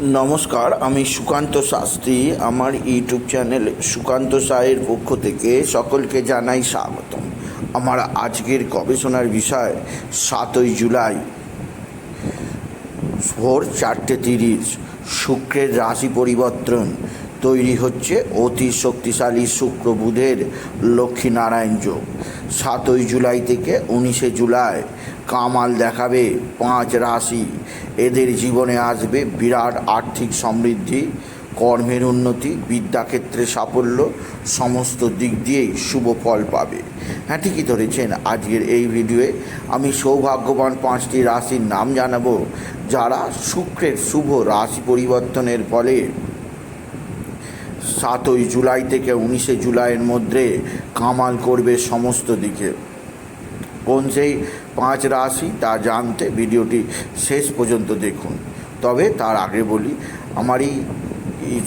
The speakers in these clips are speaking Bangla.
নমস্কার, আমি সুকান্ত শাস্ত্রী। আমার ইউটিউব চ্যানেল সুকান্ত সায়ের পক্ষ থেকে সকলকে জানাই স্বাগতম। আমার আজকের গবেষণার বিষয়, সাতই জুলাই, ভোর চারটে তিরিশ, শুক্রের রাশি পরিবর্তন। তৈরি হচ্ছে অতি শক্তিশালী শুক্র বুধের লক্ষ্মীনারায়ণ যোগ। সাতই জুলাই থেকে উনিশে জুলাই কামাল দেখাবে পাঁচ রাশি। এদের জীবনে আসবে বিরাট আর্থিক সমৃদ্ধি, কর্মের উন্নতি, বিদ্যাক্ষেত্রে সাফল্য, সমস্ত দিক দিয়েই শুভ ফল পাবে। হ্যাঁ ঠিকই ধরেছেন আজকের এই ভিডিওয়ে। আমি সৌভাগ্যবান পাঁচটি রাশির নাম জানাব, যারা শুক্রের শুভ রাশি পরিবর্তনের ফলে সাতই জুলাই থেকে উনিশে জুলাইয়ের মধ্যে কামাল করবে সমস্ত দিকে। কোন সেই পাঁচ রাশি তা জানতে ভিডিওটি শেষ পর্যন্ত দেখুন। তবে তার আগে বলি, আমার এই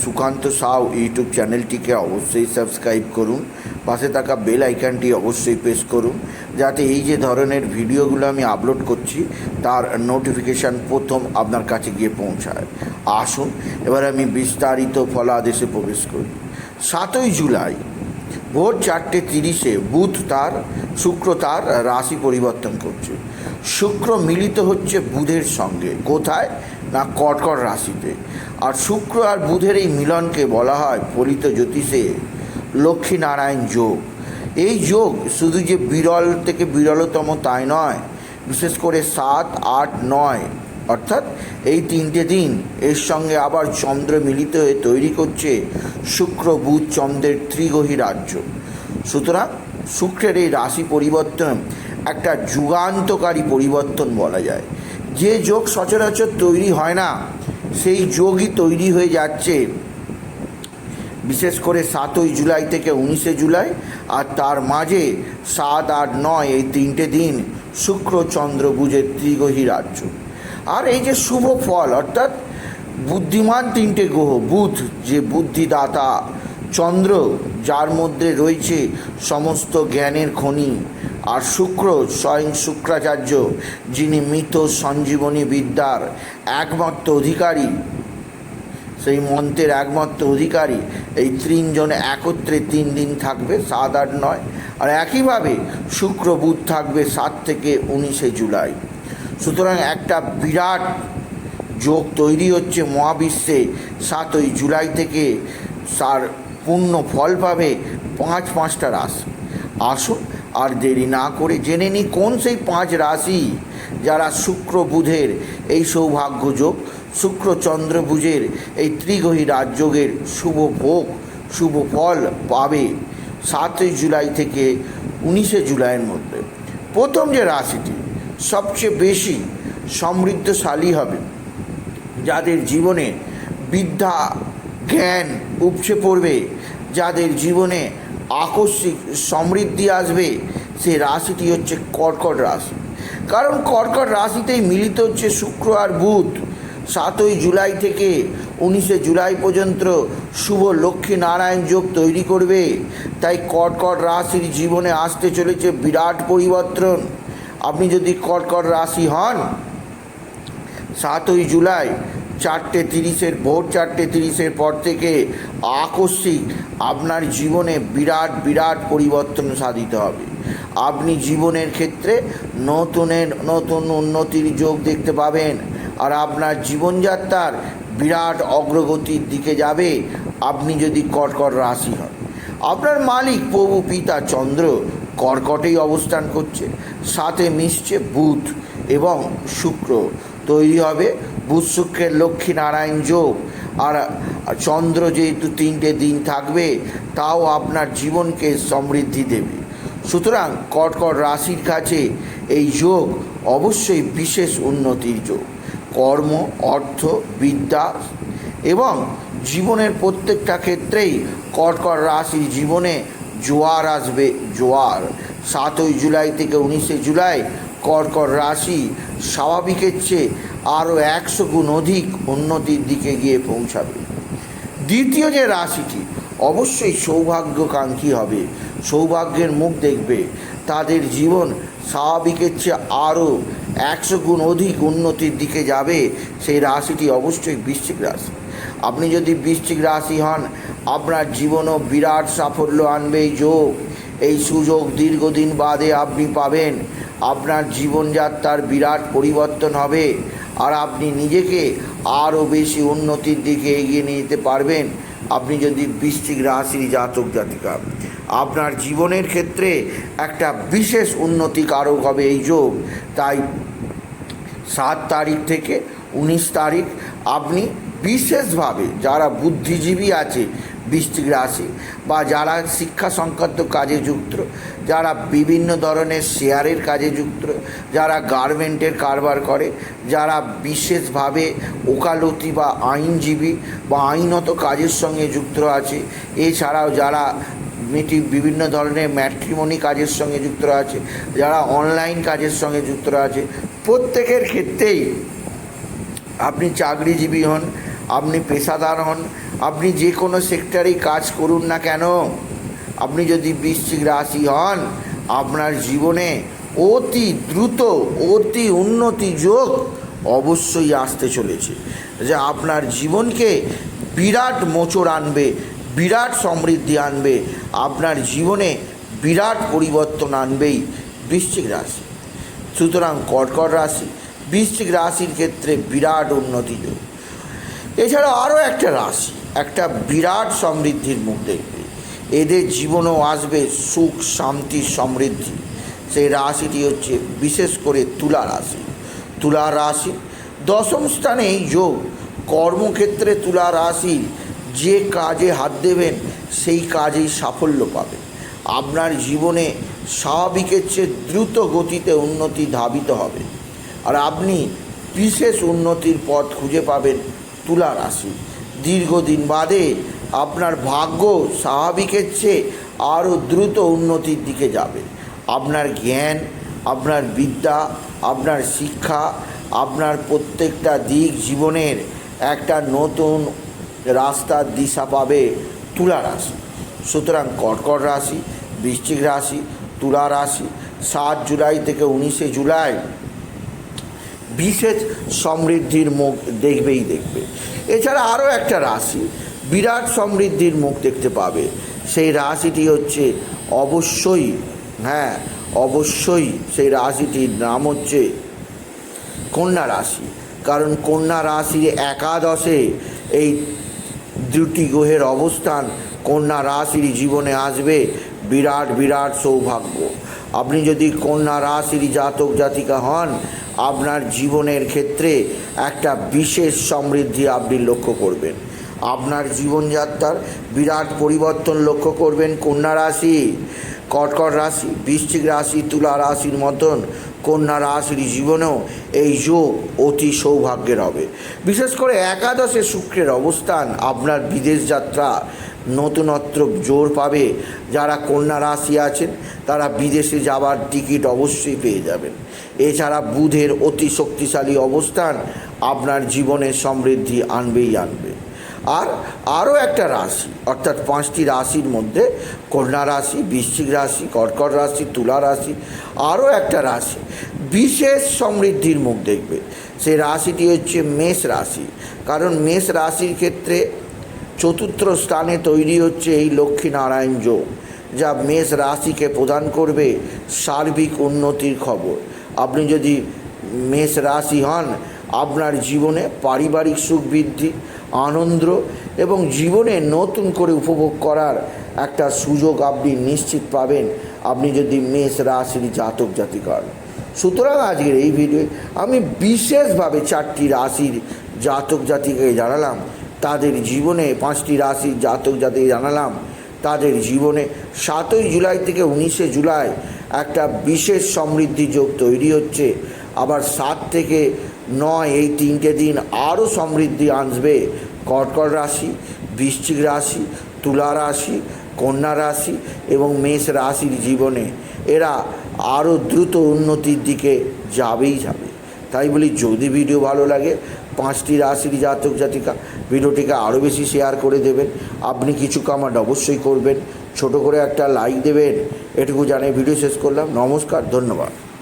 সুকান্ত সাউ ইউটিউব চ্যানেলটিকে অবশ্যই সাবস্ক্রাইব করুন। পাশে থাকা বেল আইকনটি অবশ্যই প্রেস করুন, যাতে এই যে ধরনের ভিডিওগুলো আমি আপলোড করছি, তার নোটিফিকেশান প্রথম আপনার কাছে গিয়ে পৌঁছায়। আসুন, এবার আমি বিস্তারিত ফলাদেশে প্রবেশ করি। সাতই জুলাই, ভোর চারটে তিরিশে বুধ তার, শুক্র তার রাশি পরিবর্তন করছে। শুক্র মিলিত হচ্ছে বুধের সঙ্গে, কোথায়? না কটকট রাশিতে। আর শুক্র আর বুধের এই মিলনকে বলা হয় ফলিত জ্যোতিষে। লক্ষ্মীনারায়ণ যোগ। এই যোগ শুধু যে বিরল থেকে বিরলতম তাই নয়, বিশেষ করে সাত, আট, নয়, অর্থাৎ এই তিনটে দিন এর সঙ্গে আবার চন্দ্র মিলিত হয়ে তৈরি করছে শুক্র, বুধ, চন্দ্রের ত্রিগহী রাজ্য। সুতরাং শুক্রের এই রাশি পরিবর্তন একটা যুগান্তকারী পরিবর্তন বলা যায়। যে যোগ সচরাচর তৈরি হয় না, সেই যোগই তৈরি হয়ে যাচ্ছে বিশেষ করে সাতই জুলাই থেকে উনিশে জুলাই আর তার মাঝে সাত, আট, নয় এই তিনটে দিন শুক্র, চন্দ্র বুঝের ত্রিগহী রাজ্য। আর এই যে শুভ ফল, অর্থাৎ বুদ্ধিমান তিনটে গ্রহ, বুধ, যে বুদ্ধিদাতা, চন্দ্র, যার মধ্যে রয়েছে সমস্ত জ্ঞানের খনি, আর শুক্র, স্বয়ং শুক্রাচার্য, যিনি মৃত সঞ্জীবনী বিদ্যার একমাত্র অধিকারী সেই মন্ত্রের একমাত্র অধিকারী। এই তিনজন একত্রে তিন দিন থাকবে, সাত, আট, নয়। আর একইভাবে শুক্র, বুধ থাকবে সাত থেকে উনিশে জুলাই। সুতরাং একটা বিরাট যোগ তৈরি হচ্ছে মহাবিশ্বে। সাতই জুলাই থেকে তার পূর্ণ ফল পাবে পাঁচ পাঁচটা রাশি। আসুন আর দেরি না করে জেনে নিই কোন সেই পাঁচ রাশি যারা শুক্র, বুধের এই সৌভাগ্য যোগ শুক্র চন্দ্র বুধের এই ত্রিগহী রাজযোগের শুভ ভোগ, শুভ ফল পাবে সাতই জুলাই থেকে উনিশে জুলাইয়ের মধ্যে। প্রথম যে রাশিটি সবচেয়ে বেশি সমৃদ্ধশালী হবে, যাদের জীবনে বিদ্যা, জ্ঞান উপচে পড়বে, যাদের জীবনে আকস্মিক সমৃদ্ধি আসবে সেই রাশিটি হচ্ছে কর্কট রাশি। কারণ কর্কট রাশিতেই মিলিত হচ্ছে শুক্র আর বুধ। সাতই জুলাই থেকে উনিশে জুলাই পর্যন্ত শুভ লক্ষ্মী নারায়ণ যোগ তৈরি করবে। তাই কর্কট রাশির জীবনে আসতে চলেছে বিরাট পরিবর্তন। আপনি যদি কর্কট রাশি হন, সাতই জুলাই চারটে তিরিশের ভোর চারটে তিরিশের পর থেকে আকস্মিক আপনার জীবনে বিরাট বিরাট পরিবর্তন সাধিত হবে। আপনি জীবনের ক্ষেত্রে নতুনের, নতুন উন্নতির যোগ দেখতে পাবেন। আর আপনার জীবনযাত্রার বিরাট অগ্রগতির দিকে যাবে, আপনি যদি কর্কট রাশি হন। আপনার মালিক, প্রভু, পিতা, চন্দ্র কর্কটেই অবস্থান করছে। সাথে মিশছে বুধ এবং শুক্র। তৈরি হবে বুধ, শুক্রের লক্ষ্মী নারায়ণ যোগ। আর চন্দ্র যেহেতু তিনটে দিন থাকবে, তাও আপনার জীবনকে সমৃদ্ধি দেবে। সুতরাং কর্কট রাশির কাছে এই যোগ অবশ্যই বিশেষ উন্নতির যোগ। কর্ম, অর্থ, বিদ্যা এবং জীবনের প্রত্যেকটা ক্ষেত্রেই কর্কট রাশির জীবনে জোয়ার আসবে, জোয়ার। সাতই জুলাই থেকে উনিশে জুলাই কর্কট রাশি স্বাভাবিকের চেয়ে আরও একশো গুণ অধিক উন্নতির দিকে গিয়ে পৌঁছাবে। দ্বিতীয় যে রাশিটি, অবশ্যই সৌভাগ্যকাঙ্ক্ষী হবে। সৌভাগ্যের মুখ দেখবে। তাদের জীবন স্বাভাবিকের চেয়ে আরও একশো গুণ অধিক উন্নতির দিকে যাবে সেই রাশিটি অবশ্যই বৃশ্চিক রাশি। আপনি যদি বৃশ্চিক রাশি হন, আপনার জীবনও বিরাট সাফল্য আনবে এই যোগ। এই সুযোগ দীর্ঘদিন বাদে আপনি পাবেন। আপনার জীবনযাত্রার বিরাট পরিবর্তন হবে আর আপনি নিজেকে আরও বেশি উন্নতির দিকে এগিয়ে নিয়ে যেতে পারবেন। আপনি যদি বৃশ্চিক রাশির জাতক জাতিকা। আপনার জীবনের ক্ষেত্রে একটা বিশেষ উন্নতি কারক হবে এই যোগ। তাই সাত তারিখ থেকে উনিশ তারিখ আপনি বিশেষভাবে যারা বুদ্ধিজীবী আছে, বৃশ্চিক রাশি বা যারা শিক্ষা সংক্রান্ত কাজে যুক্ত, যারা বিভিন্ন ধরনের শেয়ারের কাজে যুক্ত, যারা গার্মেন্টের কারবার করে, যারা বিশেষভাবে ওকালতি বা আইনজীবী বা আইনত কাজের সঙ্গে যুক্ত আছে, এছাড়াও যারা মেয়েটি বিভিন্ন ধরনের ম্যাট্রিমনি কাজের সঙ্গে যুক্ত আছে, যারা অনলাইন কাজের সঙ্গে যুক্ত আছে। প্রত্যেকের ক্ষেত্রেই আপনি চাকরিজীবী হন, আপনি পেশাদার হন, আপনি যে কোনো সেক্টরেই কাজ করুন না কেন, আপনি যদি বৃশ্চিক রাশি হন, আপনার জীবনে অতি দ্রুত, অতি উন্নতি যোগ অবশ্যই আসতে চলেছে। যে আপনার জীবনকে বিরাট মোচড় আনবে বিরাট সমৃদ্ধি আনবে, আপনার জীবনে বিরাট পরিবর্তন আনবেই বৃশ্চিক রাশি। সুতরাং কর্কট রাশি, বৃশ্চিক রাশির ক্ষেত্রে বিরাট উন্নতি যোগ। এছাড়া আরও একটা রাশি, একটা বিরাট সমৃদ্ধির মুখ দেখবে। এদের জীবনেও আসবে সুখ, শান্তি, সমৃদ্ধি। সেই রাশিটি হচ্ছে বিশেষ করে তুলা রাশি। তুলা রাশি দশম স্থানে যোগ। কর্মক্ষেত্রে তুলা রাশি যে কাজে হাত দেবেন, সেই কাজেই সাফল্য পাবে আপনার জীবনে স্বাভাবিকের চেয়ে দ্রুত গতিতে উন্নতি ধাবিত হবে। আর আপনি বিশেষ উন্নতির পথ খুঁজে পাবেন তুলা রাশি। দীর্ঘদিন বাদে আপনার ভাগ্য স্বাভাবিকের চেয়ে আরও দ্রুত উন্নতির দিকে যাবে। আপনার জ্ঞান, আপনার বিদ্যা, আপনার শিক্ষা, আপনার প্রত্যেকটা দিক জীবনের একটা নতুন রাস্তার দিশা পাবে তুলা রাশি। সুতরাং কর্কট রাশি, বৃশ্চিক রাশি, তুলা রাশি, সাত জুলাই থেকে উনিশে জুলাই বিশেষ সমৃদ্ধির মুখ দেখবেই দেখবে। এছাড়া আরও একটা রাশি, বিরাট সমৃদ্ধির মুখ দেখতে পাবে। সেই রাশিটি হচ্ছে অবশ্যই হ্যাঁ অবশ্যই সেই রাশিটির নাম হচ্ছে কন্যা রাশি। কারণ কন্যা রাশির একাদশে এই দুটি গ্রহের অবস্থান কন্যা রাশির জীবনে আসবে। বিরাট বিরাট সৌভাগ্য। আপনি যদি কন্যা রাশির জাতক জাতিকা হন, আপনার জীবনের ক্ষেত্রে একটা বিশেষ সমৃদ্ধি আপনি লক্ষ্য করবেন। আপনার জীবনযাত্রার বিরাট পরিবর্তন লক্ষ্য করবেন কন্যা রাশি, কর্কট রাশি, বৃশ্চিক রাশি, তুলা রাশির মতন। কন্যা রাশির জীবনেও এই যোগ অতি সৌভাগ্যের হবে। বিশেষ করে একাদশে শুক্রের অবস্থান, আপনার বিদেশ যাত্রা নতুনত্ব জোর পাবে। যারা কন্যা রাশি আছেন, তারা বিদেশে যাবার টিকিট অবশ্যই পেয়ে যাবেন। এছাড়া বুধের অতি শক্তিশালী অবস্থান, আপনার জীবনে সমৃদ্ধি আনবেই আনবে। আর আরও একটা রাশি, অর্থাৎ পাঁচটি রাশির মধ্যে কন্যা রাশি, বৃশ্চিক রাশি, কর্কট রাশি, তুলা রাশি, আরও একটা রাশি বিশেষ সমৃদ্ধির মুখ দেখবে। সেই রাশিটি হচ্ছে মেষ রাশি, কারণ মেষ রাশির ক্ষেত্রে চতুর্থ স্থানে তৈরি হচ্ছে এই লক্ষ্মীনারায়ণ যোগ, যা মেষ রাশিকে প্রদান করবে সার্বিক উন্নতির খবর। আপনি যদি মেষ রাশি হন, আপনার জীবনে পারিবারিক সুখ বৃদ্ধি আনন্দ এবং জীবনে নতুন করে উপভোগ করার একটা সুযোগ আপনি নিশ্চিত পাবেন। আপনি যদি মেষ রাশির জাতক জাতিকা হন সুতরাং আজকের এই ভিডিওয়ে আমি বিশেষভাবে চারটি রাশির জাতক জাতিকে জানালাম। তাদের জীবনে পাঁচটি রাশির জাতক জাতিকে জানালাম। তাদের জীবনে সাতই জুলাই থেকে উনিশে জুলাই একটা বিশেষ সমৃদ্ধি যোগ তৈরি হচ্ছে। আবার সাত থেকে নয় এই তিনটে দিন আরও সমৃদ্ধি আনবে। কর্কট রাশি, বৃশ্চিক রাশি, তুলা রাশি, কন্যা রাশি এবং মেষ রাশির জীবনে এরা আরও দ্রুত উন্নতির দিকে যাবেই যাবে। তাই বলি, যদি ভিডিও ভালো লাগে, পাঁচটি রাশির জাতক জাতিকা ভিডিওটিকে আরও বেশি শেয়ার করে দেবেন। আপনি কিছু কামান্ড অবশ্যই করবেন। ছোট করে একটা লাইক দেবেন। এটুকু জানিয়ে ভিডিও শেষ করলাম। নমস্কার, ধন্যবাদ।